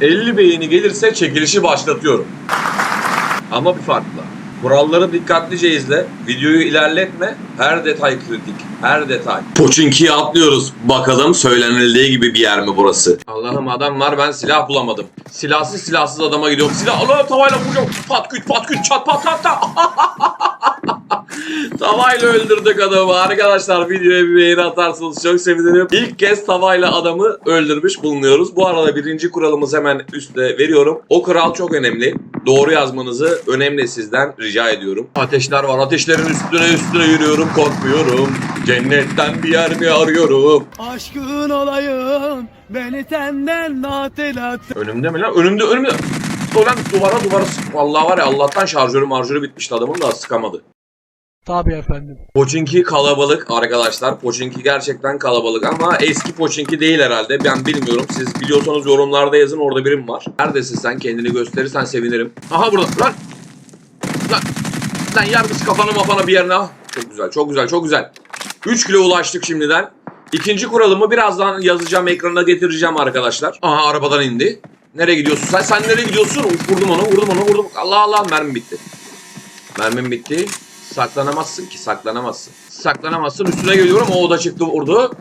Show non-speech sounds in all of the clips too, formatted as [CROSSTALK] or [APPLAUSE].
50 beğeni gelirse çekilişi başlatıyorum. Ama bir farkla. Kuralları dikkatlice izle. Videoyu ilerletme. Her detay kritik. Her detay. Poçinki'ye atlıyoruz. Bakalım söylenildiği gibi bir yer mi burası? Allah'ım adam var ben silah bulamadım. Silahsız silahsız adama gidiyorum. Silah Allah tavayla vuracağım. Pat küt pat küt çat pat pat pat. [LAUGHS] Tavayla öldürdük adamı. Arkadaşlar videoya bir beğeni atarsanız çok sevinirim. İlk kez tavayla adamı öldürmüş bulunuyoruz. Bu arada birinci kuralımız hemen üstte veriyorum. O kural çok önemli. Doğru yazmanızı önemli sizden rica ediyorum. Ateşler var. Ateşlerin üstüne üstüne yürüyorum. Korkmuyorum. Cennetten bir yer mi arıyorum? Aşkın olayım beni senden natelat. Önümde mi lan? Önümde önümde. Ulan duvara duvara sık. Vallahi var ya Allah'tan şarjörü marjörü bitmişti adamın da sıkamadı. Tabii efendim. Poçinki kalabalık arkadaşlar. Poçinki gerçekten kalabalık ama eski Poçinki değil herhalde. Ben bilmiyorum. Siz biliyorsanız yorumlarda yazın. Orada birim var. Neredesin sen? Kendini gösterirsen sevinirim. Aha burada. Lan. Lan. Lan yarmış kafanı mafana bir yerine. Ah, Çok güzel, çok güzel, çok güzel. 3 kilo ulaştık şimdiden. İkinci kuralımı birazdan yazacağım, ekrana getireceğim arkadaşlar. Aha arabadan indi. Nereye gidiyorsun sen? Sen nereye gidiyorsun? Vurdum onu, vurdum onu, vurdum. Allah Allah mermi bitti. Mermim bitti. Saklanamazsın ki saklanamazsın. Saklanamazsın üstüne geliyorum o oda çıktı vurdu.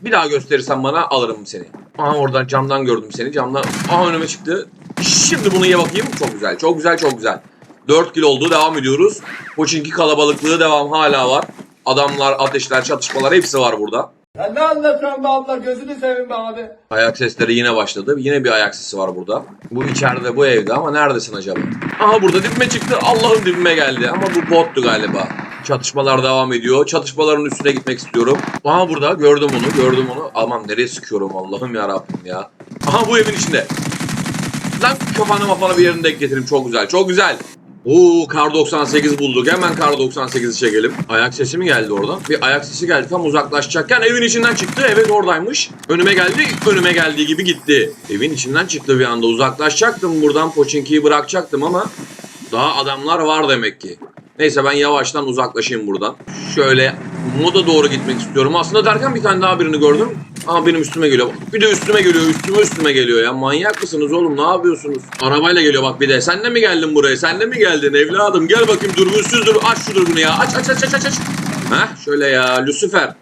Bir daha gösterirsen bana alırım seni. Aha oradan camdan gördüm seni camdan. Aha önüme çıktı. Şimdi bunu ye bakayım. Çok güzel çok güzel çok güzel. 4 kilo oldu devam ediyoruz. Koçinki kalabalıklığı devam hala var. Adamlar, ateşler, çatışmalar hepsi var burada. Ya ne anlatıyorsun be abla gözünü seveyim be abi. Ayak sesleri yine başladı. Yine bir ayak sesi var burada. Bu içeride bu evde ama neredesin acaba? Aha burada dibime çıktı. Allah'ım dibime geldi ama bu bottu galiba. Çatışmalar devam ediyor. Çatışmaların üstüne gitmek istiyorum. Aha burada gördüm onu gördüm onu. Aman nereye sıkıyorum Allah'ım ya Rabbim ya. Aha bu evin içinde. Lan kafanı mafana bir yerine denk. Çok güzel çok güzel. Oo kar 98 bulduk. Hemen kar 98'i çekelim. Ayak sesi mi geldi oradan? Bir ayak sesi geldi tam uzaklaşacakken evin içinden çıktı. Evet oradaymış. Önüme geldi. Önüme geldiği gibi gitti. Evin içinden çıktı bir anda. Uzaklaşacaktım buradan. Poçinki'yi bırakacaktım ama daha adamlar var demek ki. Neyse ben yavaştan uzaklaşayım buradan. Şöyle moda doğru gitmek istiyorum. Aslında derken bir tane daha birini gördüm. Ama benim üstüme geliyor. Bir de üstüme geliyor. Üstüme üstüme geliyor ya. Manyak mısınız oğlum? Ne yapıyorsunuz? Arabayla geliyor bak bir de. Sen de mi geldin buraya? Sen de mi geldin evladım? Gel bakayım dürbünsüz dur. Aç şu dürbünü ya. Aç aç aç aç aç. aç. Heh şöyle ya. Lucifer.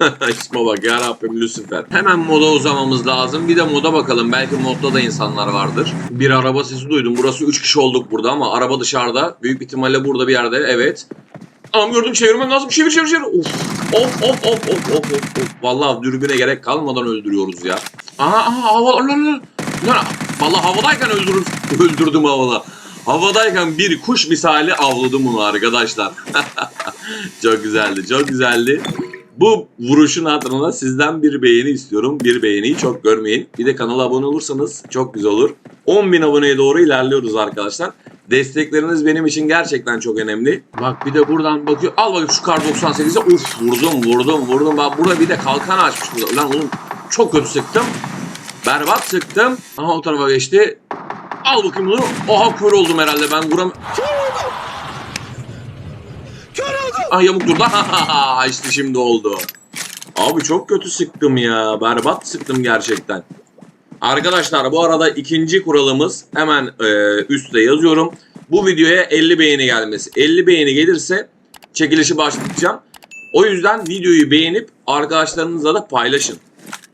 [LAUGHS] İsme bak ya Rabbim Lucifer. Hemen moda uzamamız lazım. Bir de moda bakalım. Belki modda da insanlar vardır. Bir araba sesi duydum. Burası 3 kişi olduk burada ama araba dışarıda. Büyük ihtimalle burada bir yerde. Evet. Tamam gördüm çevirmem lazım. Çevir çevir çevir. Of. Of of of of of of. of. Vallahi dürbüne gerek kalmadan öldürüyoruz ya. Aha aha hava lan. Lan vallahi havadayken öldürür öldürdüm havada. Havadayken bir kuş misali avladım bunu arkadaşlar. [LAUGHS] çok güzeldi, çok güzeldi. Bu vuruşun hatırına sizden bir beğeni istiyorum. Bir beğeniyi çok görmeyin. Bir de kanala abone olursanız çok güzel olur. 10.000 aboneye doğru ilerliyoruz arkadaşlar. Destekleriniz benim için gerçekten çok önemli. Bak bir de buradan bakıyor. Al bakayım şu kar 98'e. Uf vurdum vurdum vurdum. Bak burada bir de kalkan açmış burada. Ulan oğlum çok kötü sıktım. Berbat sıktım. Aha o tarafa geçti. Al bakayım bunu. Oha kör oldum herhalde ben vuram... Ah yamuk durdu. [LAUGHS] işte şimdi oldu. Abi çok kötü sıktım ya. Berbat sıktım gerçekten. Arkadaşlar bu arada ikinci kuralımız hemen e, üstte yazıyorum. Bu videoya 50 beğeni gelmesi. 50 beğeni gelirse çekilişi başlatacağım. O yüzden videoyu beğenip arkadaşlarınızla da paylaşın.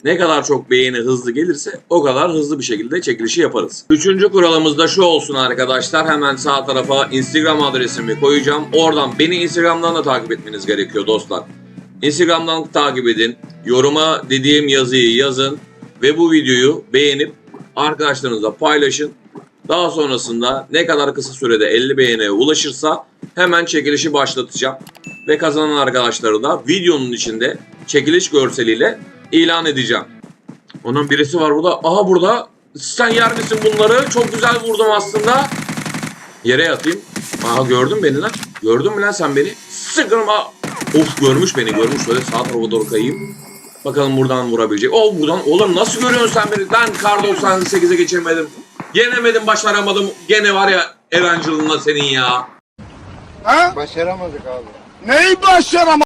Ne kadar çok beğeni hızlı gelirse o kadar hızlı bir şekilde çekilişi yaparız. Üçüncü kuralımız da şu olsun arkadaşlar. Hemen sağ tarafa Instagram adresimi koyacağım. Oradan beni Instagram'dan da takip etmeniz gerekiyor dostlar. Instagram'dan takip edin. Yoruma dediğim yazıyı yazın. Ve bu videoyu beğenip arkadaşlarınızla paylaşın. Daha sonrasında ne kadar kısa sürede 50 beğeniye ulaşırsa hemen çekilişi başlatacağım. Ve kazanan arkadaşları da videonun içinde çekiliş görseliyle ilan edeceğim. Onun birisi var burada. Aha burada. Sen yer misin bunları? Çok güzel vurdum aslında. Yere yatayım. Aha gördün beni lan. Gördün mü lan sen beni? Sıkırma. Of görmüş beni görmüş. Şöyle sağ tarafa doğru kayayım. Bakalım buradan vurabilecek. Oh buradan. Oğlum nasıl görüyorsun sen beni? Ben kar 98'e geçirmedim. Yenemedim başaramadım. Gene var ya Evangelina senin ya. Başaramadık abi. Neyi başaramam?